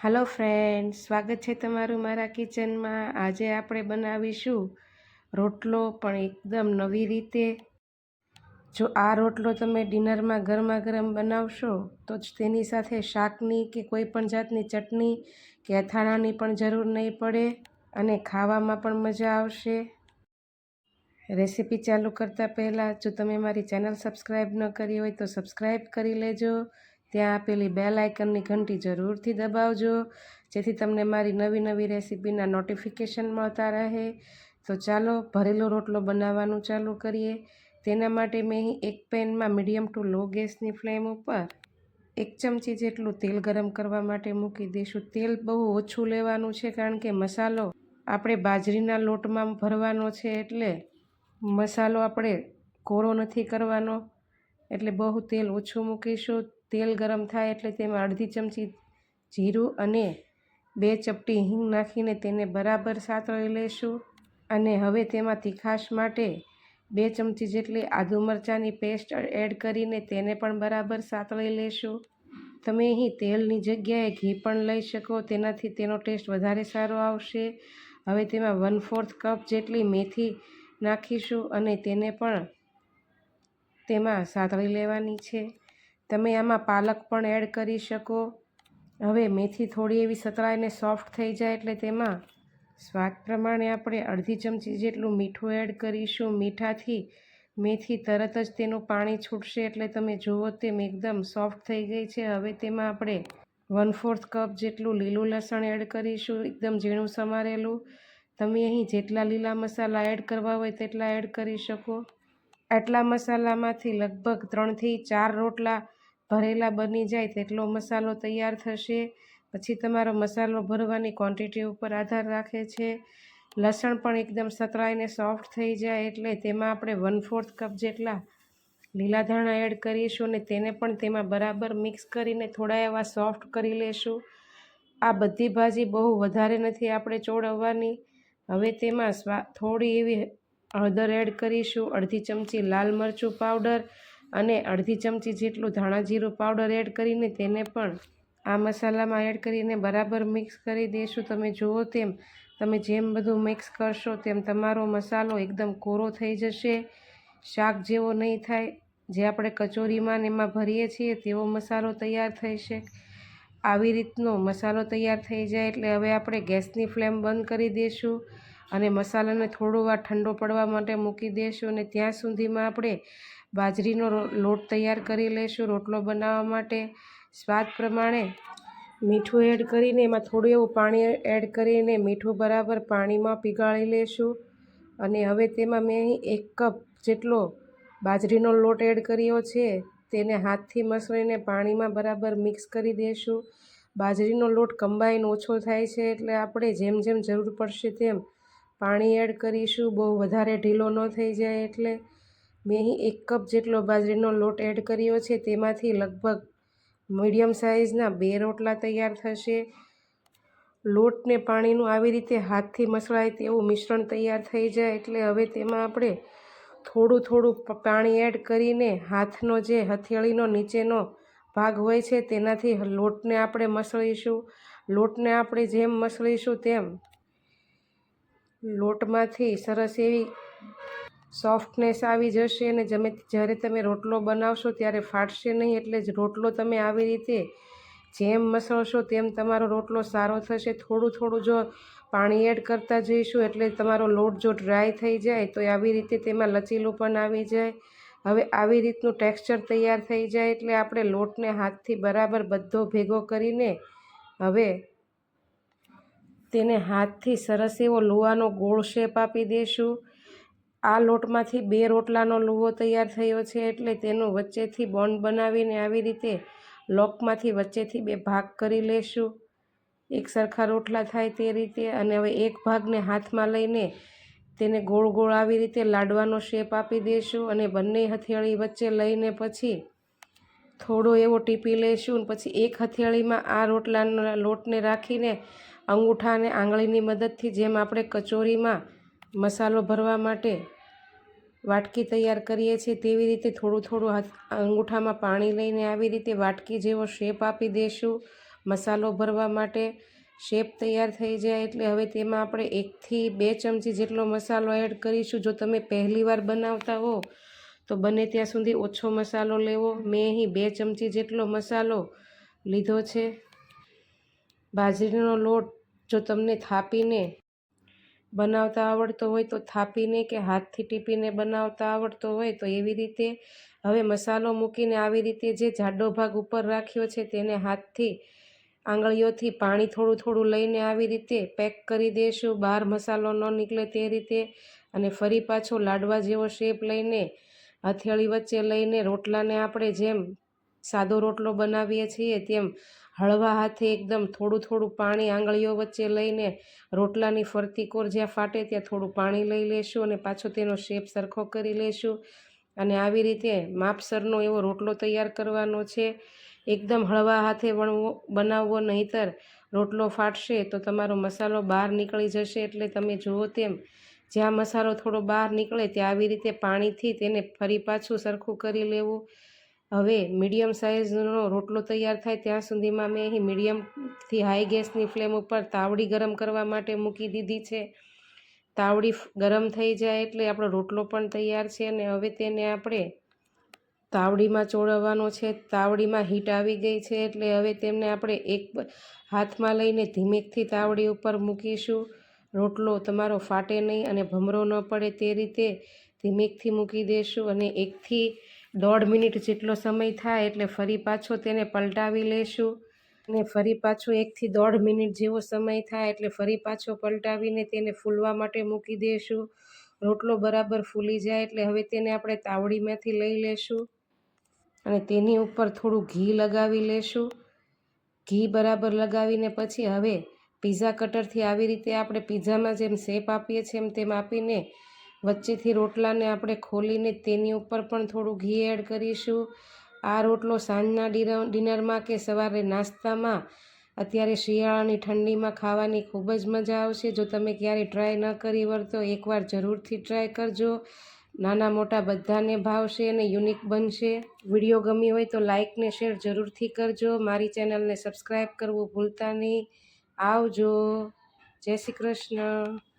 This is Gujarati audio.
હાલો ફ્રેન્ડ સ્વાગત છે તમારું મારા કિચનમાં આજે આપણે બનાવીશું રોટલો, પણ એકદમ નવી રીતે. જો આ રોટલો તમે ડિનરમાં ગરમા ગરમ બનાવશો, તો જ તેની સાથે શાકની કે કોઈ પણ જાતની ચટણી કે અથાણાની પણ જરૂર નહીં પડે અને ખાવામાં પણ મજા આવશે. રેસીપી ચાલુ કરતાં પહેલાં, જો તમે મારી ચેનલ સબસ્ક્રાઈબ ન કરી હોય તો સબસ્ક્રાઈબ કરી લેજો. ત્યાં આપેલી બેલ આઇકનની ઘંટી જરૂરથી દબાવજો, જેથી તમને મારી નવી નવી રેસીપીના નોટિફિકેશન મળતા રહે. તો ચાલો, ભરેલો રોટલો બનાવવાનું ચાલુ કરીએ. તેના માટે મેં એક પેનમાં મીડિયમ ટુ લો ગેસની ફ્લેમ ઉપર એક ચમચી જેટલું તેલ ગરમ કરવા માટે મૂકી દઈશું. તેલ બહુ ઓછું લેવાનું છે કારણ કે મસાલો આપણે બાજરીના લોટમાં ભરવાનો છે એટલે મસાલો આપણે કોરો નથી કરવાનો, એટલે બહુ તેલ ઓછું મૂકીશું. તેલ ગરમ થાય એટલે તેમાં અડધી ચમચી જીરું અને બે ચપટી હિંગ નાખીને તેને બરાબર સાતળી લઈશું અને હવે તેમાં તીખાશ માટે બે ચમચી જેટલી આદુ મરચાંની પેસ્ટ એડ કરીને તેને પણ બરાબર સાતળી લેશું. તમે અહીં તેલની જગ્યાએ ઘી પણ લઈ શકો, તેનાથી તેનો ટેસ્ટ વધારે સારો આવશે. હવે તેમાં વન ફોર્થ કપ જેટલી મેથી નાખીશું અને તેને પણ તેમાં સાતળી લેવાની છે. તમે આમાં પાલક પણ એડ કરી શકો. હવે મેથી થોડી એવી સતરાઈને સોફ્ટ થઈ જાય એટલે તેમાં સ્વાદ પ્રમાણે આપણે અડધી ચમચી જેટલું મીઠું એડ કરીશું. મીઠાથી મેથી તરત જ તેનું પાણી છૂટશે એટલે તમે જુઓ તેમ એકદમ સોફ્ટ થઈ ગઈ છે. હવે તેમાં આપણે વન ફોર્થ કપ જેટલું લીલું લસણ એડ કરીશું. એકદમ ઝીણું સમારેલું. તમે અહીં જેટલા લીલા મસાલા એડ કરવા હોય તેટલા એડ કરી શકો. આટલા મસાલામાંથી લગભગ ત્રણથી ચાર રોટલા ભરેલા બની જાય તેટલો મસાલો તૈયાર થશે. પછી તમારો મસાલો ભરવાની ક્વોન્ટિટી ઉપર આધાર રાખે છે. લસણ પણ એકદમ સતરાઈને સોફ્ટ થઈ જાય એટલે તેમાં આપણે વન ફોર્થ કપ જેટલા લીલા ધાણા એડ કરીશું અને તેને પણ તેમાં બરાબર મિક્સ કરીને થોડા એવા સોફ્ટ કરી લેશું. આ બધી ભાજી બહુ વધારે નથી આપણે ચોળવવાની. હવે તેમાં સ્વા, થોડી એવી હળદર એડ કરીશું, અડધી ચમચી લાલ મરચું પાવડર અને અડધી ચમચી જેટલું ધાણા જીરું પાવડર એડ કરીને તેને પણ આ મસાલામાં એડ કરીને બરાબર મિક્સ કરી દઈશું તમે જુઓ તેમ, તમે જેમ બધું મિક્સ કરશો તેમ તમારો મસાલો એકદમ કોરો થઈ જશે. શાક જેવો નહીં થાય. જે આપણે કચોરીમાં એમાં ભરીએ છીએ તેવો મસાલો તૈયાર થઈ છે. આવી રીતનો મસાલો તૈયાર થઈ જાય એટલે હવે આપણે ગેસની ફ્લેમ બંધ કરી દઈશું અને મસાલાને થોડો વાર ઠંડો પડવા માટે મૂકી દઈશું અને ત્યાં સુધીમાં આપણે બાજરીનો લોટ તૈયાર કરી લઈશું રોટલો બનાવવા માટે. સ્વાદ પ્રમાણે મીઠું એડ કરીને એમાં થોડું એવું પાણી એડ કરીને મીઠું બરાબર પાણીમાં પીગાળી લેશું અને હવે તેમાં મેં અહીં એક કપ જેટલો બાજરીનો લોટ એડ કર્યો છે તેને હાથથી મસળીને પાણીમાં બરાબર મિક્સ કરી દઈશું બાજરીનો લોટ કમ્બાઈન ઓછો થાય છે એટલે આપણે જેમ જેમ જરૂર પડશે તેમ પાણી એડ કરીશું, બહુ વધારે ઢીલો ન થઈ જાય એટલે મેં એક કપ જેટલો બાજરીનો લોટ એડ કર્યો છે, તેમાંથી લગભગ મીડિયમ સાઇઝના બે રોટલા તૈયાર થશે. લોટને પાણીનું આવી રીતે હાથથી મસળાય તેવું મિશ્રણ તૈયાર થઈ જાય એટલે હવે તેમાં આપણે થોડું થોડું પાણી એડ કરીને હાથનો જે હથેળીનો નીચેનો ભાગ હોય છે, તેનાથી લોટને આપણે મસળીશું. લોટને આપણે જેમ મસળીશું તેમ લોટમાંથી સરસ એવી સોફ્ટનેસ આવી જશે અને જમે જ્યારે તમે રોટલો બનાવશો ત્યારે ફાટશે નહીં એટલે જ રોટલો તમે આવી રીતે જેમ મસળશો તેમ તમારો રોટલો સારો થશે. થોડું થોડું જો પાણી એડ કરતા જઈશું એટલે તમારો લોટ જો ડ્રાય થઈ જાય તો આવી રીતે તેમાં લચીલું પણ આવી જાય. હવે આવી રીતનું ટેક્સચર તૈયાર થઈ જાય એટલે આપણે લોટને હાથથી બરાબર બધો ભેગો કરીને હવે તેને હાથથી સરસ એવો લુવાનો ગોળ શેપ આપી દઈશું આ લોટમાંથી બે રોટલાનો લુવો તૈયાર થયો છે એટલે તેનું વચ્ચેથી બોન્ડ બનાવીને આવી રીતે લોકમાંથી વચ્ચેથી બે ભાગ કરી લેશું. એક સરખા રોટલા થાય તે રીતે અને હવે એક ભાગને હાથમાં લઈને તેને ગોળ ગોળ આવી રીતે લાડવાનો શેપ આપી દઈશું અને બંને હથેળી વચ્ચે લઈને પછી થોડો એવો ટીપી લઈશું પછી એક હથેળીમાં આ રોટલાના લોટને રાખીને અંગૂઠા અને આંગળીની મદદથી જેમ આપણે કચોરીમાં મસાલો ભરવા માટે વાટકી તૈયાર કરીએ છીએ, તેવી રીતે થોડું થોડું હાથ અંગૂઠામાં પાણી લઈને આવી રીતે વાટકી જેવો શેપ આપી દઈશું મસાલો ભરવા માટે શેપ તૈયાર થઈ જાય એટલે હવે તેમાં આપણે એકથી બે ચમચી જેટલો મસાલો એડ કરીશું. જો તમે પહેલીવાર બનાવતા હો, તો બને ત્યાં સુધી ઓછો મસાલો લેવો. મેં અહીં બે ચમચી જેટલો મસાલો લીધો છે. બાજરીનો લોટ જો તમને થાપીને બનાવતા આવડતો હોય તો થાપીને કે હાથથી ટીપીને બનાવતા આવડતો હોય તો એવી રીતે હવે મસાલો મૂકીને આવી રીતે જે જાડો ભાગ ઉપર રાખ્યો છે તેને હાથથી આંગળીઓથી પાણી થોડું થોડું લઈને આવી રીતે પેક કરી દઈશું બહાર મસાલો ન નીકળે તે રીતે અને ફરી પાછો લાડવા જેવો શેપ લઈને હથેળી વચ્ચે લઈને રોટલાને આપણે જેમ સાદો રોટલો બનાવીએ છીએ તેમ હળવા હાથે એકદમ થોડું થોડું પાણી આંગળીઓ વચ્ચે લઈને રોટલાની ફરતી કોર જ્યાં ફાટે ત્યાં થોડું પાણી લઈ લેશું અને પાછો તેનો શેપ સરખો કરી લેશું. અને આવી રીતે માપસરનો એવો રોટલો તૈયાર કરવાનો છે. એકદમ હળવા હાથે વણવો, બનાવવો નહીંતર રોટલો ફાટશે તો તમારો મસાલો બહાર નીકળી જશે એટલે તમે જુઓ તેમ જ્યાં મસાલો થોડો બહાર નીકળે ત્યાં આવી રીતે પાણીથી તેને ફરી પાછું સરખું કરી લેવું. હવે મીડિયમ સાઇઝનો રોટલો તૈયાર થાય ત્યાં સુધીમાં મેં અહીં મીડિયમથી હાઈ ગેસની ફ્લેમ ઉપર તાવડી ગરમ કરવા માટે મૂકી દીધી છે. તાવડી ગરમ થઈ જાય એટલે આપણો રોટલો પણ તૈયાર છે અને હવે તેને આપણે તાવડીમાં ચોળવવાનો છે. તાવડીમાં હીટ આવી ગઈ છે એટલે હવે તેમને આપણે એક હાથમાં લઈને ધીમેકથી તાવડી ઉપર મૂકીશું. રોટલો તમારો ફાટે નહીં અને ભમરો ન પડે તે રીતે ધીમેકથી મૂકી દેશું અને એકથી દોઢ મિનિટ જેટલો સમય થાય એટલે ફરી પાછો તેને પલટાવી લેશું. અને ફરી પાછો એકથી દોઢ મિનિટ જેવો સમય થાય એટલે ફરી પાછો પલટાવીને તેને ફૂલવા માટે મૂકી દઈશું રોટલો બરાબર ફૂલી જાય એટલે હવે તેને આપણે તાવડીમાંથી લઈ લેશું. અને તેની ઉપર થોડું ઘી લગાવી લેશું. ઘી બરાબર લગાવીને પછી હવે પીઝા કટરથી આવી રીતે આપણે પીઝામાં જેમ શેપ આપીએ છીએ એમ તેમ આપીને વચ્ચેથી રોટલાને આપણે ખોલીને તેની ઉપર પણ થોડું ઘી એડ કરીશું. આ રોટલો સાંજના ડિનરમાં કે સવારે નાસ્તામાં? અત્યારે શિયાળાની ઠંડીમાં ખાવાની ખૂબ જ મજા આવશે. જો તમે ક્યારેય ટ્રાય ન કરી હોય તો એકવાર જરૂરથી ટ્રાય કરજો. નાના મોટા બધાને ભાવશે અને યુનિક બનશે. વીડિયો ગમી હોય તો લાઇક ને શેર જરૂરથી કરજો. મારી ચેનલને સબસ્ક્રાઈબ કરવું ભૂલતા નહીં. આવજો. જય શ્રી કૃષ્ણ.